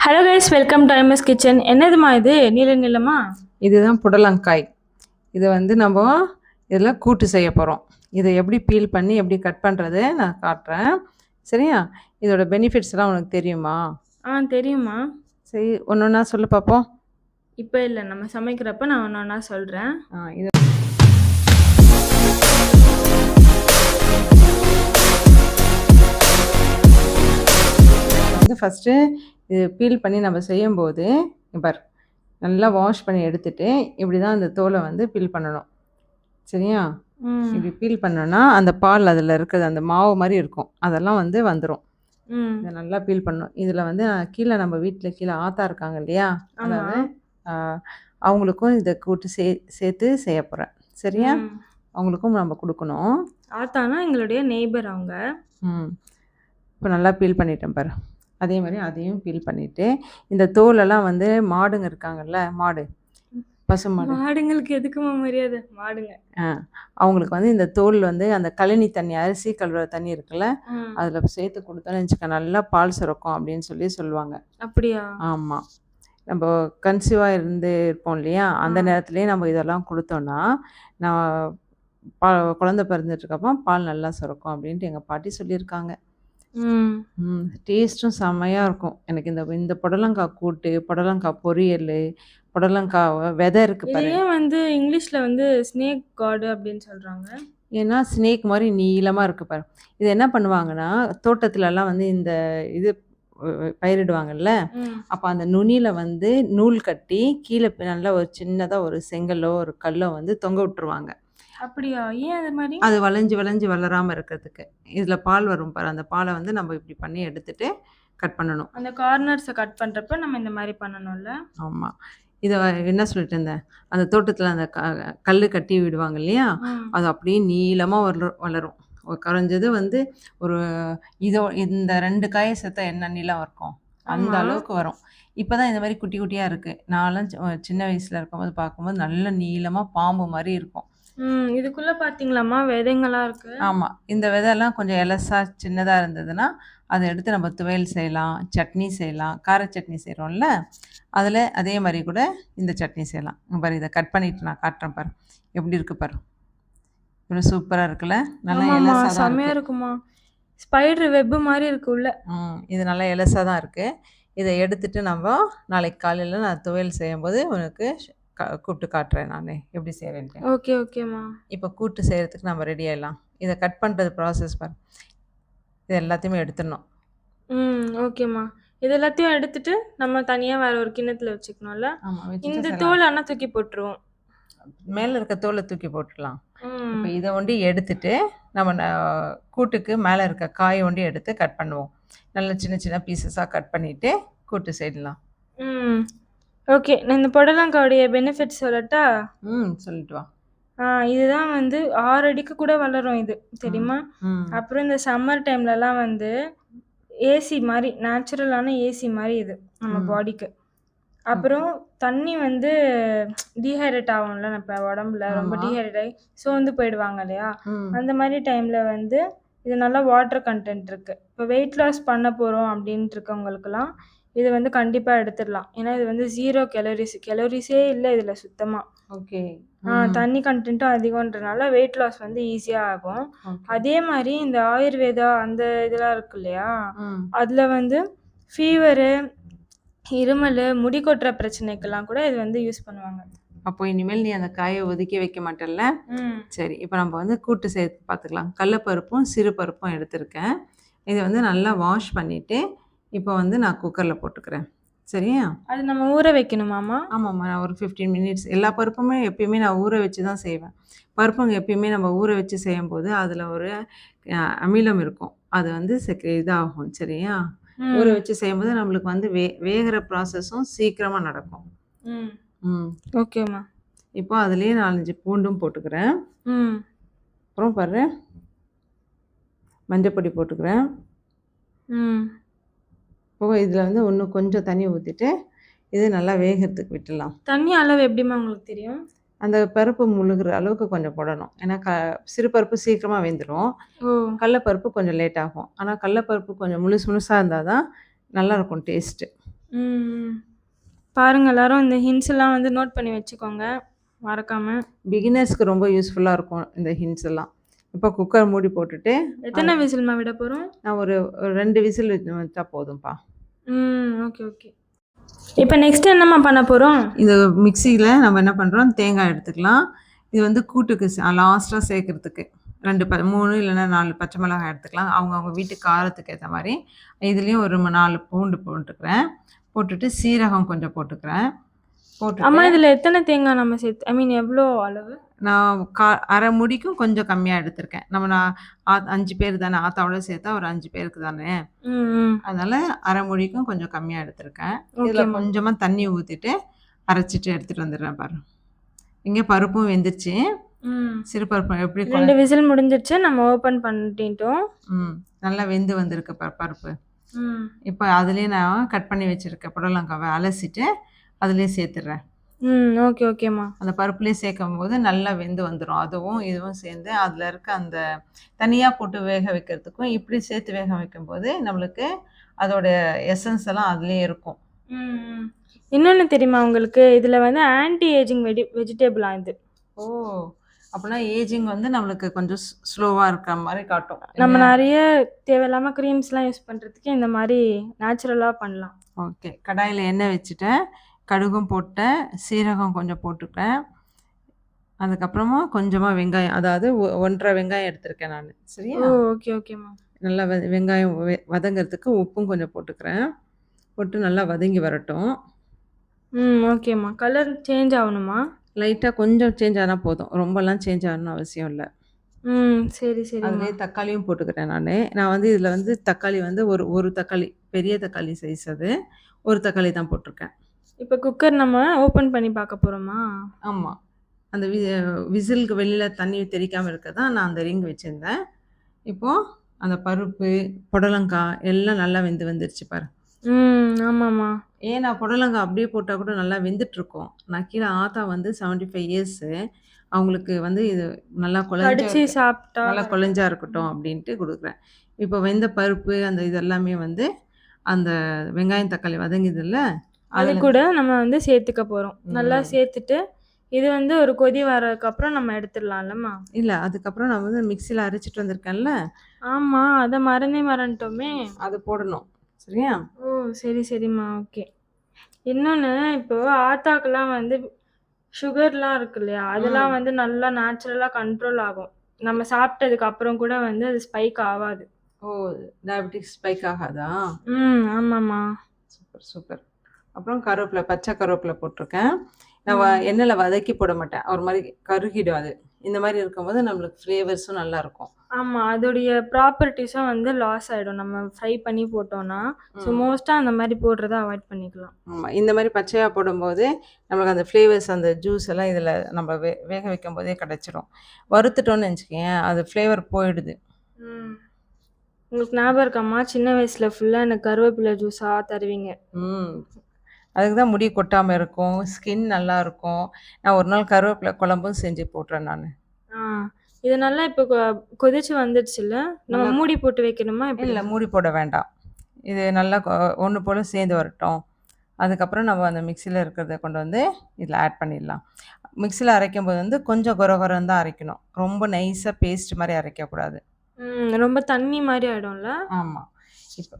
Hello guys welcome to MS kitchen என்னதுமா இது? நீல நீளமா இதுதான் புடலங்காய். இதை வந்து நம்ம இதில் கூட்டு செய்ய போகிறோம் இதை எப்படி பீல் பண்ணி எப்படி கட் பண்ணுறது நான் காட்டுறேன். சரியா? இதோட பெனிஃபிட்ஸ்லாம் உனக்கு தெரியுமா? ஆ தெரியுமா? சரி ஒன்று ஒன்றா சொல்லு பார்ப்போம் இப்போ இல்லை நம்ம சமைக்கிறப்ப நான் ஒன்று ஒன்றா சொல்கிறேன் ஆ, இது வந்து ஃபஸ்ட்டு இது பீல் பண்ணி நம்ம செய்யும்போது பார் நல்லா வாஷ் பண்ணி எடுத்துட்டு இப்படி தான் அந்த தோலை வந்து பீல் பண்ணணும். சரியா? இப்படி பீல் பண்ணோன்னா அந்த பால் அதில் இருக்கிறது அந்த மாவு மாதிரி இருக்கும். அதெல்லாம் வந்து வந்துடும் இதை நல்லா பீல் பண்ணணும். இதில் வந்து கீழே நம்ம வீட்டில் கீழே ஆத்தா இருக்காங்க இல்லையா. அதாவது அவங்களுக்கும் இதை கூட்டு சே சேர்த்து செய்ய போகிறேன் சரியா. அவங்களுக்கும் நம்ம கொடுக்கணும். ஆத்தானா எங்களுடைய நெய்பர் அவங்க? ம். இப்போ நல்லா பீல் பண்ணிட்டேன் பாரு. அதே மாதிரி அதையும் பீல் பண்ணிவிட்டு இந்த தோலெல்லாம் வந்து மாடுங்க இருக்காங்கல்ல மாடு பசு மாடு. மாடுங்களுக்கு எதுக்குமா மரியாதை? மாடுங்க. அவங்களுக்கு வந்து இந்த தோல் வந்து அந்த கழனி தண்ணி அரிசி கழுவுற தண்ணி இருக்குல்ல. அதில் சேர்த்து கொடுத்தோன்னு வச்சுக்க நல்லா பால் சுரக்கும் அப்படின்னு சொல்லி சொல்லுவாங்க. அப்படியா? ஆமாம் நம்ம கன்சீவாக இருந்து இருப்போம் இல்லையா அந்த. நேரத்துலேயே நம்ம இதெல்லாம் கொடுத்தோன்னா நான் பா குழந்த பிறந்துட்டுருக்கப்போ பால் நல்லா சுரக்கும் அப்படின்ட்டு எங்கள் பாட்டி சொல்லியிருக்காங்க. ம். ம். டேஸ்ட்டும் செம்மையாக இருக்கும். எனக்கு இந்த இந்த புடலங்காய் கூட்டு புடலங்காய் பொரியல் புடலங்காய் விதை இருக்குது இது பாரு. ஏன் வந்து இங்கிலீஷ்ல வந்து ஸ்னேக் காடு அப்படின்னு சொல்றாங்க. ஏன்னா ஸ்னேக் மாதிரி நீளமாக இருக்குது பாரு. இது என்ன பண்ணுவாங்கன்னா தோட்டத்துலலாம் வந்து இந்த இது அஹ், பயிரிடுவாங்கல்ல. ம். அப்போ அந்த நுனியில் வந்து நூல் கட்டி கீழே நல்லா ஒரு சின்னதாக ஒரு செங்கல்லோ ஒரு கல்லோ வந்து தொங்க விட்டுருவாங்க. அப்படியா? ஏன் அது மாதிரி? அது வளைஞ்சு வளைஞ்சு வளராமல் இருக்கிறதுக்கு. இதில் பால் வரும் பாரு அந்த பாலை வந்து நம்ம இப்படி பண்ணி எடுத்துட்டு கட் பண்ணணும். அந்த கார்னர்ஸை கட் பண்றப்ப நம்ம இந்த மாதிரி பண்ணணும்ல? ஆமாம் இதை என்ன சொல்லிட்டு இருந்தேன்? அந்த தோட்டத்தில் அந்த க கல் கட்டி விடுவாங்க இல்லையா? அது அப்படியே நீளமாக வளரும். வளரும் குறைஞ்சது வந்து ஒரு இதோ இந்த ரெண்டு காயை சேர்த்தா என்ன நீளம் இருக்கும்? அந்த ஆமா. அளவுக்கு வரும். இப்போ தான் இந்த மாதிரி குட்டி குட்டியாக இருக்குது நான்லாம் சின்ன வயசில் இருக்கும்போது பார்க்கும்போது நல்ல நீளமாக பாம்பு மாதிரி இருக்கும். ம் இதுக்குள்ள பாத்தீங்களாமா விதைங்களா இருக்கு? ஆமாம் இந்த விதையெல்லாம் கொஞ்சம் எலசா சின்னதாக இருந்ததுன்னா அதை எடுத்து நம்ம துவையல் செய்யலாம் சட்னி செய்யலாம் கார சட்னி செய்கிறோம்ல அதில் அதே மாதிரி கூட இந்த சட்னி செய்யலாம். இங்க பாரு இதை கட் பண்ணிட்டு நான் காட்டுறேன் பாரு. எப்படி இருக்கு பாரு. இவ்வளோ சூப்பராக இருக்குல்ல? நல்லா ஆமாமா எலசாக தான் செமையா இருக்கு இருக்குமா ஸ்பைடர் வெப் மாதிரி இருக்கு உள்ள. ம் இது நல்லா எலசாக தான் இருக்குது இதை எடுத்துட்டு நம்ம நாளைக்கு காலையில் நான் துவையல் செய்யும்போது உனக்கு கூப்பிட்டு காட்டுறேன் நான். எப்படி செய்கிறேன்ட்டு ஓகே ஓகேம்மா இப்போ கூட்டு செய்கிறதுக்கு நம்ம ரெடி ஆயிடலாம். இதை கட் பண்ணுறது ப்ராசஸ் பாரு. இது எல்லாத்தையுமே எடுத்துடணும். ம் ஓகேம்மா இது எல்லாத்தையும் எடுத்துட்டு நம்ம தனியா வேற ஒரு கிண்ணத்துல வச்சுக்கணும்ல? இந்த தோல் ஆனா தூக்கி போட்டுருவோம். மேலே இருக்க தோலை தூக்கி போட்டுடலாம். இப்போ இதை ஒண்டி எடுத்துட்டு நம்ம கூட்டுக்கு மேலே இருக்க காயை ஒண்டி எடுத்து கட் பண்ணுவோம். நல்ல சின்ன சின்ன பீசஸாக கட் பண்ணிவிட்டு கூட்டு செய்யலாம். ம். ஓகே நான் இந்த புடலங்காவுடைய பெனிஃபிட் சொல்லட்டா? ம் சொல்லிட்டு வா. ஆ இதுதான் வந்து ஆறு அடிக்கு கூட வளரும் இது தெரியுமா? ம் அப்புறம் இந்த சம்மர் டைம்லலாம் வந்து ஏசி மாதிரி நேச்சுரலான ஏசி மாதிரி இது நம்ம ம். பாடிக்கு அப்புறம் தண்ணி வந்து டீஹைட்ரேட் ஆகும்ல நம்ம உடம்புல ரொம்ப ஆமா. டீஹைட்ரேட் ஆகி சோர்ந்து போயிடுவாங்க இல்லையா? ம். அந்த மாதிரி டைமில் வந்து இது நல்லா வாட்டர் கண்டென்ட் இருக்குது இப்போ வெயிட் லாஸ் பண்ண போகிறோம் அப்படின்ட்டு இருக்கவங்களுக்குலாம் இது வந்து கண்டிப்பாக எடுத்துடலாம். ஏன்னா இது வந்து ஜீரோ கெலரிஸ் கெலரிஸே இல்லை இதில் சுத்தமாக ஓகே. தண்ணி கண்டென்ட்டும் அதிகம்ன்றனால வெயிட் லாஸ் வந்து ஈஸியாக ஆகும். அதே மாதிரி இந்த ஆயுர்வேதா அந்த இதெல்லாம் இருக்கு இல்லையா? அதில் வந்து ஃபீவரு இருமல் முடி கொட்டுற பிரச்சனைக்கெல்லாம் கூட இது வந்து யூஸ் பண்ணுவாங்க. அப்போ இனிமேல் நீ அந்த காயை ஒதுக்கி வைக்க மாட்டல்ல? ம். சரி இப்போ நம்ம வந்து கூட்டு சேர்த்து பார்த்துக்கலாம். கடலப்பருப்பும் சிறு பருப்பும் எடுத்திருக்கேன். இதை வந்து நல்லா வாஷ் பண்ணிவிட்டு இப்போ வந்து நான் குக்கரில் போட்டுக்கிறேன். சரியா? அது நம்ம ஊற வைக்கணுமாமா ஆமாம்மா நான் ஒரு ஃபிஃப்டீன் மினிட்ஸ் எல்லா பருப்புமே எப்பயுமே நான் ஊற வச்சு தான் செய்வேன். பருப்புங்க எப்பயுமே நம்ம ஊற வச்சு செய்யும்போது அதில் ஒரு அமிலம் இருக்கும். அது வந்து செக்க இதாகும். சரியா. ஊற வச்சு செய்யும்போது நம்மளுக்கு வந்து வே வேகிற ப்ராசஸும் சீக்கிரமாக நடக்கும். ம். ம். ஓகேம்மா இப்போ அதுலேயே நாலஞ்சு பூண்டும் போட்டுக்கிறேன். ம். அப்புறம் பாரு மஞ்சப்பொடி போட்டுக்கிறேன். ம். இதில் வந்து இன்னும் கொஞ்சம் தண்ணி ஊற்றிட்டு இது நல்லா வேகிறதுக்கு விட்டுடலாம் தண்ணி அளவு எப்படிம்மா உங்களுக்கு தெரியும் அந்த பருப்பு முழுகிற அளவுக்கு கொஞ்சம் போடணும் ஏன்னா க சிறு பருப்பு சீக்கிரமாக வெந்துடும் கடலப்பருப்பு கொஞ்சம் லேட் ஆகும் ஆனால் கடலப்பருப்பு கொஞ்சம் முழுசு முழுசாக இருந்தால் தான் நல்லாயிருக்கும் டேஸ்ட்டு ம். பாருங்க எல்லாரும் இந்த எல்லாம் வந்து நோட் பண்ணி வச்சுக்கோங்க. மறக்காம. பிகினர்ஸ்க்கு ரொம்ப யூஸ்ஃபுல்லா இருக்கும் இந்த ஹிண்ட்ஸ் எல்லாம். இப்போ குக்கர் மூடி போட்டுட்டு எத்தனை விசில்மா விட போறோம்? நான் ஒரு 2 விசில் வச்சா போதும்ப்பா. ம். Okay, okay. இப்போ நெக்ஸ்ட் என்னம்மா பண்ண போகிறோம் இது மிக்சியில் நம்ம என்ன பண்ணுறோம் தேங்காய் எடுத்துக்கலாம். இது வந்து கூட்டுக்கு லாஸ்ட்டாக லாஸ்ட்டா சேர்க்கறதுக்கு. ரெண்டு ப மூணு இல்லைன்னா நாலு பச்சை மிளகாய் எடுத்துக்கலாம். அவங்கவுங்க வீட்டு காரத்துக்கு ஏற்ற மாதிரி இதுலேயும் ஒரு நாலு பூண்டு போட்டுக்கிறேன். போட்டுட்டு சீரகம் கொஞ்சம் போட்டுக்கிறேன். அம்மா போட்டுட்டு இதுல எத்தனை தேங்காய் நம்ம சேர்த்து ஐ மீன் எவ்ளோ அளவு? நான் கா 1/2 மூடிக்கும் கொஞ்சம் கம்மியா எடுத்திருக்கேன். நம்ம நான் 5 பேர் தானே, ஆத்தாவோட சேர்த்தா ஒரு 5 பேருக்கு தானே. அதனால 1/2 மூடிக்கும் கொஞ்சம் கம்மியா எடுத்திருக்கேன். இதுல ஓகேம்மா. கொஞ்சமா தண்ணி ஊத்திட்டு அரைச்சிட்டு எடுத்துட்டு வந்துடுறேன் பாரு. இங்க பருப்பும் வெந்துருச்சு. சிறு பருப்பு எப்படி 2 கொழ விசில் முடிஞ்சிருச்சு. நம்ம ஓப்பன் பண்ணிட்டோம். ம். நல்லா வெந்து வந்திருக்கு பாரு பருப்பு. இப்ப அதுலயே நான் கட் பண்ணி வச்சிருக்க புடலங்காவ அலசிட்டு அதுலயே சேர்த்துடுறேன். ம். ஓகே, ஓகேம்மா. அந்த பருப்புலயே சேர்க்கும்போது நல்லா வெந்து வந்துரும். அதுவும் இதுவும் சேர்ந்து அதுல இருக்க அந்த தனியா போட்டு வேக வைக்கிறதுக்கும், இப்படி சேர்த்து வேக வைக்கும்போது நம்மளுக்கு அதோட எசன்ஸ் எல்லாம் அதுலயே இருக்கும். இன்னொன்னு தெரியுமா உங்களுக்கு? இதுல வந்து ஆன்டி ஏஜிங் வெடி வெஜிடபிளாம் இது. ஓ! அப்பனா ஏஜிங் வந்து நம்மளுக்கு கொஞ்சம் ஸ் ஸ்லோவா இருக்க மாரி காட்டும். நம்ம? நெறைய தேவையில்லாம கிரீம்ஸ்லாம் யூஸ் பண்றதுக்கு இந்த மாரி நேச்சுரலா பண்ணலாம். ஓகே. கடாயில எண்ணெய் வச்சுட்டேன். கடுகும் போட்டேன். சீரகம் கொஞ்சம் போட்டுட்டேன். அதுக்கப்புறமா கொஞ்சமா வெங்காயம் அதாவது ஒ 1 1/2 வெங்காயம் எடுத்திருக்கேன் நானு. சரியா? ஓகே, ஓகேம்மா. நல்லா வ வெங்காயம் வதங்கறதுக்கு உப்பும் கொஞ்சம் போட்டுக்கிறேன். போட்டு நல்லா வதங்கி வரட்டும். ம். ஓகேம்மா. கலர் சேஞ்ச் ஆவணுமா? லைட்டா கொஞ்சம் சேஞ்ச் ஆனா போதும். ரொம்பலாம் சேஞ்ச் ஆகணும்னு அவசியம் இல்ல. ம். சரி, சரிம்மா. அதுலயே தக்காளியும் போட்டுக்கிறேன் நானு. நான் வந்து இதுல வந்து தக்காளி வந்து ஒரு ஒரு தக்காளி, பெரிய தக்காளி சைஸ் அது. ஒரு தக்காளி தான் போட்டிருக்கேன். இப்ப குக்கர் நம்ம ஓப்பன் பண்ணி பார்க்க போறோமா? ஆமா. அந்த வி விசிலுக்கு வெளியில தண்ணி தெறிக்காம இருக்க தான் நான் அந்த ரிங் வச்சிருந்தேன். இப்போ அந்த பருப்பு, புடலங்காய் எல்லாம் நல்லா வெந்து வந்துருச்சு பாரு. ம். ஆமாம்மா. ஏன்னா புடலங்காய் அப்படியே போட்டா கூட நல்லா வெந்துட்டுருக்கும். நான் கீழ ஆத்தா வந்து 75 இயர்ஸு. அவங்களுக்கு வந்து இது நல்லா குழஞ்சா. சாப்பிட்டா நல்லா குழஞ்சா இருக்கட்டும் அப்படின்ட்டு குடுக்குறேன். இப்போ வெந்த பருப்பு அந்த இது எல்லாமே வந்து அந்த வெங்காயம், தக்காளி வதங்கிதுல்ல, அது கூட நம்ம வந்து சேர்த்துக்க போறோம். நல்லா. சேர்த்துட்டு, இது வந்து ஒரு கொதி வரதுக்கப்புறம் நம்ம எடுத்துடலாம்லம்மா? இல்ல. அதுக்கப்புறம் நான் வந்து மிக்ஸியில அரைச்சுட்டு வந்திருக்கேன்ல. ஆமா. அத மறந்தே மறந்துட்டோமே! அது போடணும். சரியா? ஓ! சரி, சரிம்மா. ஓகே. இன்னொன்னு இப்போ ஆத்தாக்கெல்லாம் வந்து சுகர்லாம் இருக்கு இல்லையா? அதெல்லாம். வந்து நல்லா நேச்சுரலா கண்ட்ரோல் ஆகும். நம்ம சாப்பிட்டதுக்கு அப்புறம் கூட வந்து அது ஸ்பைக் ஆவாது. ஓ! டயபெட்டிக்ஸ் ஸ்பைக் ஆகாதா? ம். ஆமாம்மா. Super, super. அப்புறம் கருவேப்பில, பச்சை கருவேப்பில போட்டிருக்கேன். நான். எண்ணெயில வதக்கி போட மாட்டேன். ஒரு மாரி கருகிடும் அது. இந்த மாரி இருக்கும்போது நம்மளுக்கு ஃப்ளேவர்ஸும் நல்லாருக்கும். ஆமா. அதோடைய ப்ராப்பர்ட்டீஸும் வந்து லாஸ் ஆயிடும். நம்ம ஃப்ரை பண்ணி போட்டோம்னா. ஸோ ம். மோஸ்ட்டா அந்த மாரி போடுறத அவாய்ட் பண்ணிக்கலாம். ஆமா. இந்த மாரி பச்சையா போடும்போது, நம்மளுக்கு அந்த ஃப்ளேவர்ஸ் அந்த ஜூஸ் எல்லாம் இதுல நம்ம வே வேக வைக்கும்போதே கிடைச்சிடும். வறுத்துட்டோம்னு வச்சுக்கயேன், அது ஃப்ளேவர் போயிடுது. உங்களுக்கு ஞாபகம் இருக்காம்மா? சின்ன வயசுல ஃபுல்லா எனக்கு கருவேப்பில ஜூஸா தருவீங்க. ம். அதுக்கு தான் முடி கொட்டாம இருக்கும். ஸ்கின் நல்லாருக்கும். நான் ஒரு நாள் கருவேப்பில குழம்பும் செஞ்சு போட்டேன் நானு. ஆ. இது நல்லா இப்போ கொ கொதிச்சு வந்துடுச்சுல்ல? நம்ம நல்லா மூடி போட்டு வைக்கணுமா எப்படி? இல்ல மூடி போட வேண்டாம். இது நல்லா ஒண்ணு போல சேர்ந்து வரட்டும். அதுக்கப்புறம் நம்ம அந்த மிக்ஸியில இருக்கிறத கொண்டு வந்து இதில ஆட் பண்ணிடலாம். மிக்ஸியில அரைக்கும்போது வந்து கொஞ்சம் கொர கொரன்னு தான் அரைக்கணும். ரொம்ப நைஸா பேஸ்ட் மாரி அரைக்கக்கூடாது. ம். ரொம்ப தண்ணி மாரி ஆயிடும்ல? ஆமா. இப்ப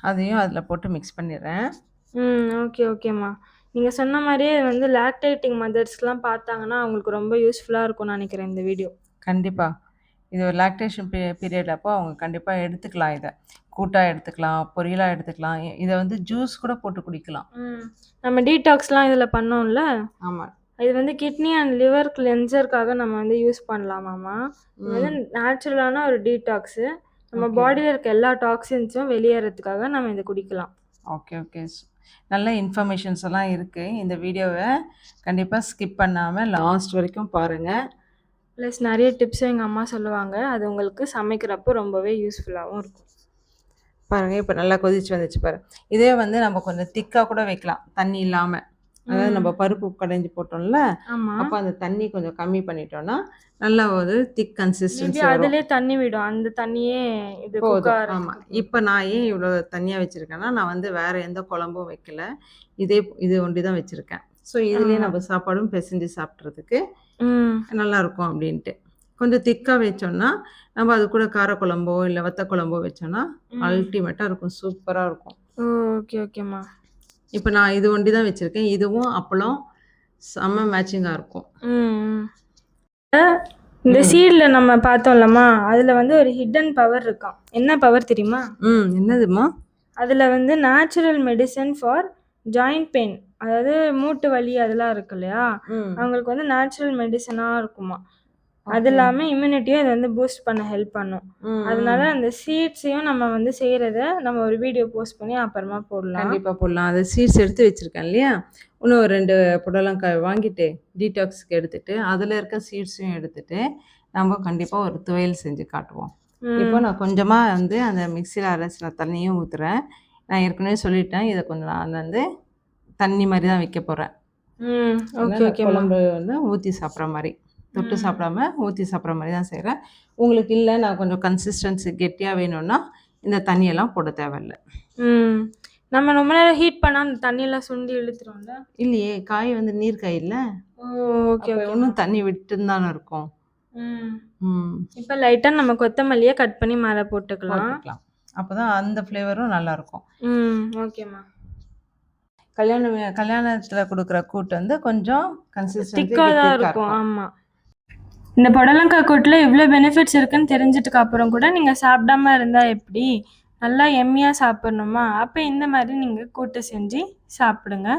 அதையும் அதில போட்டு மிக்ஸ் பண்ணிடுறேன். ம். ஓகே, ஓகேம்மா. நீங்க சொன்ன மாரியே வந்து லாக்டேட்டிங் மதர்ஸ்லாம் பார்த்தாங்கன்னா, அவங்களுக்கு ரொம்ப யூஸ்ஃபுல்லா இருக்கும்னு நெனைக்கிறேன் இந்த வீடியோ. கண்டிப்பா. இது ஒரு லாக்டேஷன் பீ பீரியட் அப்போ அவங்க கண்டிப்பா எடுத்துக்கலாம் இத. கூட்டா எடுத்துக்கலாம், பொரியலா எடுத்துக்கலாம். இ இத வந்து ஜூஸ் கூட போட்டு குடிக்கலாம். ம். நம்ம டீடாக்ஸ்லாம் இதில பண்ணோம்ல? ஆமா. இது வந்து கிட்னி அண்ட் லிவர் கிளென்சர்க்காக நம்ம வந்து யூஸ் பண்ணலாமாம்மா? இது வந்து ம். நேச்சுரலான ஒரு டீடாக்ஸு. நம்ம ஓகே. பாடியில இருக்க எல்லா டாக்ஸின்ஸும் வெளியேறதுக்காக நம்ம இத குடிக்கலாம். Okay, okay. நல்ல இன்ஃபர்மேஷன்ஸ் எல்லாம் இருக்கு. இந்த வீடியோவ கண்டிப்பா ஸ்கிப் பண்ணாம லாஸ்ட் வரைக்கும் பாருங்க. ப்ளஸ் நெறைய டிப்ஸும் எங்க அம்மா சொல்லுவாங்க. அது உங்களுக்கு சமைக்கிறப்போ ரொம்பவே யூஸ்ஃபுல்லாவும் இருக்கும். பாருங்க, இப்ப நல்லா கொதிச்சு வந்துச்சு பாரு. இதே வந்து நம்ம கொஞ்சம் திக்கா கூட வைக்கலாம். தண்ணி இல்லாம. அதாவது. நம்ம பருப்பு கடைஞ்சு போட்டோம்ல. அப்போ அந்த தண்ணி கொஞ்சம் கம்மி பண்ணிட்டோம்னா நல்லா ஒரு திக் கன்சிஸ்டன்சி வரும் அதிலே தண்ணி விடும். அந்த தண்ணியே இது போதும் ஆமாம். இப்போ நான் ஏன் இவ்வளோ தண்ணியாக வச்சுருக்கேன்னா நான் வந்து வேறு எந்த குழம்பும் வைக்கல இதே இது ஒண்டி தான் வச்சுருக்கேன் ஸோ இதுலேயே. நம்ம சாப்பாடும் பிசைஞ்சு சாப்பிட்றதுக்கு. நல்லா இருக்கும் அப்படின்ட்டு கொஞ்சம் திக்காக வச்சோம்னா நம்ம அது கூட காரக்குழம்போ இல்லை வத்த குழம்போ வச்சோம்னா. அல்டிமேட்டாக இருக்கும் சூப்பராக இருக்கும்! ஓகே, ஓகேம்மா. இப்போ நான் இது ஒண்டி தான் வச்சுருக்கேன் இதுவும் அப்பளம் செம்ம மேட்சிங்காக இருக்கும். இந்த சீட்ல நம்ம பார்த்தோம்லம்மா, அதுல வந்து ஒரு ஹிடன் பவர் இருக்காம். என்ன பவர் தெரியுமா? ம் என்னதும்மா அதுல வந்து natural medicine for joint pain. அதாவது மூட்டு வலி அதெல்லாம் இருக்கு இல்லையா? அவங்களுக்கு வந்து நேச்சுரல் மெடிசினா இருக்குமாம். அது ஓகே இல்லாம இம்யூனிட்டியும் அது வந்து பூஸ்ட் பண்ண ஹெல்ப் பண்ணும். அதனால அந்த சீட்ஸையும் நம்ம வந்து செய்றத நம்ம ஒரு வீடியோ போஸ்ட் பண்ணி அப்புறமா போடலாம். கண்டிப்பாக போடலாம் அது சீட்ஸ் எடுத்து வச்சுருக்கேன் இல்லையா இன்னும் ஒரு ரெண்டு புடலங்காய் வாங்கிட்டு டீடாக்ஸ்க்கு எடுத்துட்டு அதில் இருக்க சீட்ஸையும் எடுத்துட்டு நம்ம கண்டிப்பாக ஒரு துவையல் செஞ்சு காட்டுவோம் இப்போ. நான் கொஞ்சமாக வந்து அந்த மிக்சியில் அரைச்சின தண்ணியும் ஊற்றுறேன் நான் ஏற்கனவே சொல்லிட்டேன் இதை கொஞ்சம் நான் வந்து தண்ணி மாதிரி தான் வைக்க போகிறேன். குழம்பு வந்து ஊற்றி சாப்பிட்ற மாதிரி தொட்டு. சாப்பிடாம ஊற்றி சாப்பிட்ற மாதிரி தான் செய்கிறேன் உங்களுக்கு இல்லை நான் கொஞ்சம் கன்சிஸ்டன்சி கெட்டியாக வேணும்னா இந்த தண்ணியெல்லாம் போட தேவையில்ல ம். நம்ம ரொம்ப நேரம் ஹீட் பண்ணா அந்த தண்ணியெல்லாம் சுண்டி இழுத்துரும்ல? இல்லையே காய் வந்து நீர் காய் இல்லை ஓ! ஓகே. இன்னும் தண்ணி விட்டுன்னு தானே இருக்கும் இப்ப லைட்டா நம்ம கொத்தமல்லிய கட் பண்ணி மேல போட்டுக்கலாம். போட்டுக்கலாம் அப்போ தான் அந்த ஃப்ளேவரும் நல்லாயிருக்கும் ம். ஓகேம்மா. கல்யாணம் கல்யாணத்தில் கொடுக்குற கூட்டு வந்து கொஞ்சம் கன்சிஸ்டன்சி இருக்கும். இருக்கும் ஆமா. இந்த புடலங்காய் கூட்டில் இவ்வளோ பெனிஃபிட்ஸ் இருக்குன்னு தெரிஞ்சிட்டுக்கு அப்புறம் கூட நீங்கள் சாப்பிடாம இருந்தால் எப்படி? நல்லா எம்மியாக சாப்பிட்ணுமா அப்போ இந்த மாதிரி நீங்கள் கூட்டு செஞ்சு சாப்பிடுங்க.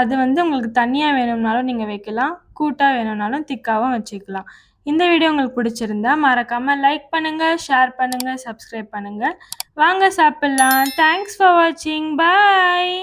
அது வந்து உங்களுக்கு தனியாக வேணும்னாலும் நீங்கள் வைக்கலாம். கூட்டாக வேணும்னாலும் திக்காகவும் வச்சுக்கலாம். இந்த வீடியோ உங்களுக்கு பிடிச்சிருந்தா மறக்காமல் லைக் பண்ணுங்கள் ஷேர் பண்ணுங்கள் சப்ஸ்கிரைப் பண்ணுங்கள் வாங்க சாப்பிட்லாம் தேங்க்ஸ் ஃபார் வாட்சிங். பாய்.